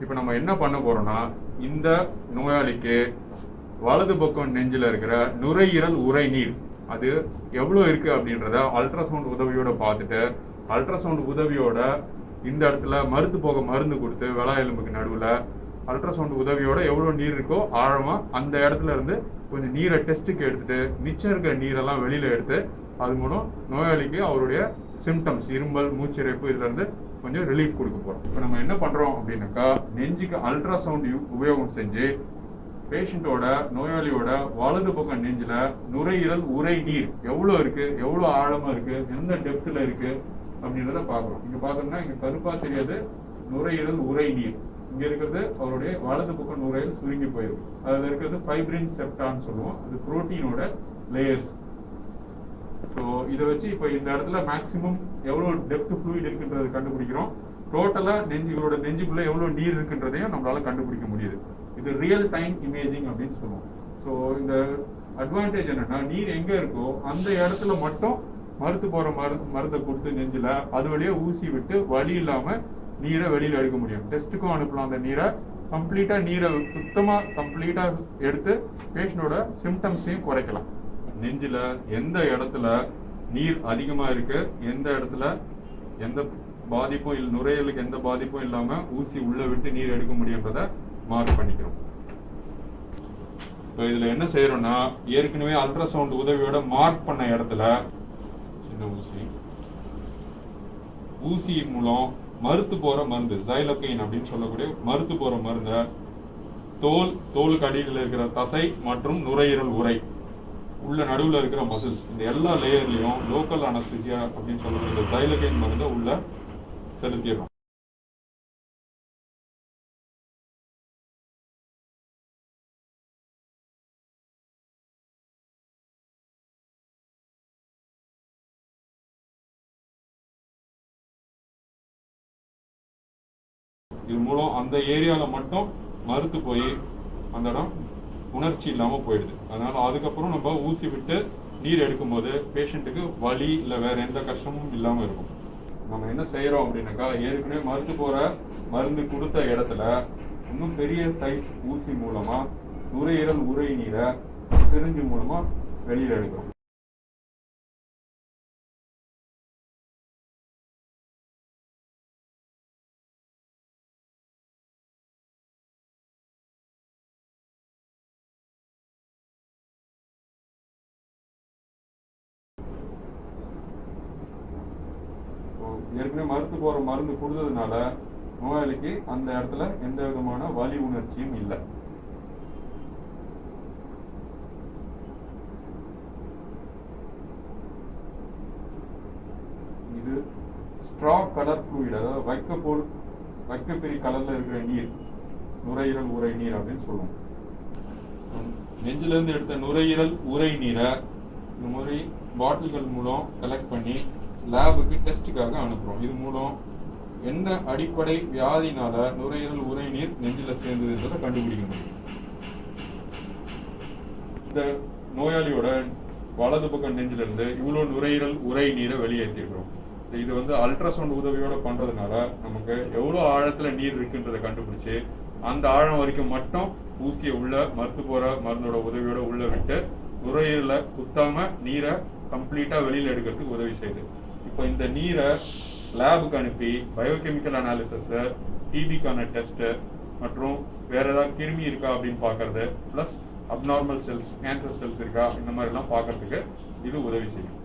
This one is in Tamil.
இப்போ நம்ம என்ன பண்ண போறோம்னா இந்த நோயாளிக்கு வலது பக்கம் நெஞ்சில் இருக்கிற நுரையீரல் உரைநீர் அது எவ்வளோ இருக்கு அப்படின்றத அல்ட்ராசவுண்ட் உதவியோட பார்த்துட்டு அல்ட்ராசவுண்ட் உதவியோட இந்த இடத்துல மருந்து போக மருந்து கொடுத்து வெளா எலும்புக்கு நடுவில் அல்ட்ராசவுண்ட் உதவியோட எவ்வளோ நீர் இருக்கோ ஆழமாக அந்த இடத்துல இருந்து கொஞ்சம் நீரை டெஸ்ட்டுக்கு எடுத்துட்டு மிச்சம் இருக்கிற நீரெல்லாம் வெளியில் எடுத்து அது மூலம் நோயாளிக்கு அவருடைய சிம்டம்ஸ் இருமல் மூச்சிறைப்பு இதுல இருந்து கொஞ்சம் ரிலீஃப் கொடுக்க போகிறோம் இப்போ நம்ம என்ன பண்ணுறோம் அப்படின்னாக்கா நெஞ்சுக்கு அல்ட்ராசவுண்ட் உபயோகம் செஞ்சு பேஷண்ட்டோட நோயாளியோட வலது பக்கம் நெஞ்சில் நுரையீரல் உரை நீர் எவ்வளோ இருக்கு எவ்வளோ ஆழமாக இருக்கு எந்த டெப்த்தில் இருக்கு அப்படின்றத பார்க்குறோம். இங்கே பார்த்தோம்னா இங்கே கருப்பா தெரியாது நுரையீரல் உரை நீர். இங்கே இருக்கிறது அவருடைய வலது பக்கம் நுரையீரல் சுருங்கி போயிடும் அதில் இருக்கிறது ஃபைப்ரின் செப்டான்னு சொல்லுவோம். அது புரோட்டீனோட லேயர்ஸ் ஸோ இதை வச்சு இப்போ இந்த இடத்துல மேக்ஸிமம் எவ்வளோ டெப்த் ஃப்ளூயிட் இருக்குன்றதை கண்டுபிடிக்கிறோம். டோட்டலாக நெஞ்சுகளோட நெஞ்சுக்குள்ள எவ்வளோ நீர் இருக்குன்றதையும் நம்மளால கண்டுபிடிக்க முடியுது. இது ரியல் டைம் இமேஜிங் அப்படின்னு சொல்லுவோம். ஸோ இந்த அட்வான்டேஜ் என்னன்னா நீர் எங்கே இருக்கோ அந்த இடத்துல மட்டும் மருத்து போகிற மருந்து மருந்தை கொடுத்து நெஞ்சில அது வழியாக ஊசி விட்டு வழி இல்லாமல் நீரை வெளியில் எடுக்க முடியும். டெஸ்ட்டுக்கும் அனுப்பலாம் அந்த நீரை. கம்ப்ளீட்டாக நீரை சுத்தமாக கம்ப்ளீட்டாக எடுத்து பேஷண்டோட சிம்டம்ஸையும் குறைக்கலாம். நெஞ்சில எந்த இடத்துல நீர் அதிகமா இருக்கு எந்த இடத்துல எந்த பாதிப்பும் இல்லை நுரையீரலுக்கு எந்த பாதிப்பும் இல்லாம ஊசி உள்ள விட்டு நீர் எடுக்க முடியுன்றத மார்க் பண்ணிக்கிறோம். இப்போ இதுல என்ன செய்யறோம்னா ஏற்கனவே அல்ட்ராசவுண்ட் உதவியோட மார்க் பண்ண இடத்துல சின்ன ஊசி. ஊசி மூலம் மறுத்து போற மருந்து ஜைலோகைன் அப்படின்னு சொல்லக்கூடிய மருத்து போற மருந்தை தோல் தோலுக்கு அடியில் இருக்கிற தசை மற்றும் நுரையீரல் உரை உள்ள நடுவில் இருக்கிற மசில்ஸ் இந்த எல்லா லேயர்லையும் லோக்கல் அனஸ்தீசியா அப்படின்னு சொல்லக்கூடிய ஜைலகைன் மருந்தை உள்ள செலுத்திடுறோம். இது மூலம் அந்த ஏரியாவில் மட்டும் மறுத்து போய் அந்த இடம் உணர்ச்சி இல்லாமல் போயிடுது. அதனால அதுக்கப்புறம் நம்ம ஊசி விட்டு நீர் எடுக்கும்போது பேஷண்ட்டுக்கு வலி இல்லை வேற எந்த கஷ்டமும் இல்லாமல் இருக்கும். நம்ம என்ன செய்கிறோம் அப்படின்னாக்கா ஏற்கனவே மருந்து போகிற மருந்து கொடுத்த இடத்துல இன்னும் பெரிய சைஸ் ஊசி மூலமாக நுரையீரல் உரை நீரை சிரிஞ்சு மூலமாக வெளியில் எடுக்கிறோம். ஏற்கனவே மருந்து போற மருந்து கொடுத்ததுனால நோயாளிக்கு அந்த இடத்துல எந்த விதமான வலி உணர்ச்சியும் இல்லை. இது ஸ்ட்ரா கலர் ஃப்ளூயிட் அதாவது வைக்கப்போல் வைக்கப்பெரிய கலர்ல இருக்கிற நீர் நுரையீரல் உரை நீர் அப்படின்னு சொல்லுவோம். நெஞ்சில இருந்து எடுத்த நுரையீரல் உரை நீரை இந்த மாதிரி பாட்டில்கள் மூலம் கலெக்ட் பண்ணி லேபுக்கு டெஸ்ட்டுக்காக அனுப்புறோம். இது மூலம் என்ன அடிப்படை வியாதினால நுரையீரல் உறைநீர் நெஞ்சில் நெஞ்சில சேர்ந்ததுன்றதை கண்டுபிடிக்க முடியும். இந்த நோயாளியோட வலது பக்கம் நெஞ்சில இருந்து இவ்வளவு நுரையீரல் உரை நீரை வெளியேற்றிடுறோம். இது வந்து அல்ட்ராசவுண்ட் உதவியோட பண்றதுனால நமக்கு எவ்வளவு ஆழத்துல நீர் இருக்குன்றதை கண்டுபிடிச்சு அந்த ஆழம் வரைக்கும் மட்டும் ஊசியை உள்ள மருத்து போற மருந்தோட உதவியோட உள்ள விட்டு நுரையீரல குத்தாம நீரை கம்ப்ளீட்டா வெளியில எடுக்கிறதுக்கு உதவி செய்யுது இப்போ இந்த நீரை லேபுக்கு அனுப்பி பயோகெமிக்கல் அனாலிசஸ்ஸு டிபிக்கான டெஸ்ட்டு மற்றும் வேற ஏதாவது கிருமி இருக்கா அப்படின்னு பார்க்கறது plus abnormal cells cancer cells இருக்கா இந்த மாதிரிலாம் பார்க்கறதுக்கு இது உதவி செய்யும்.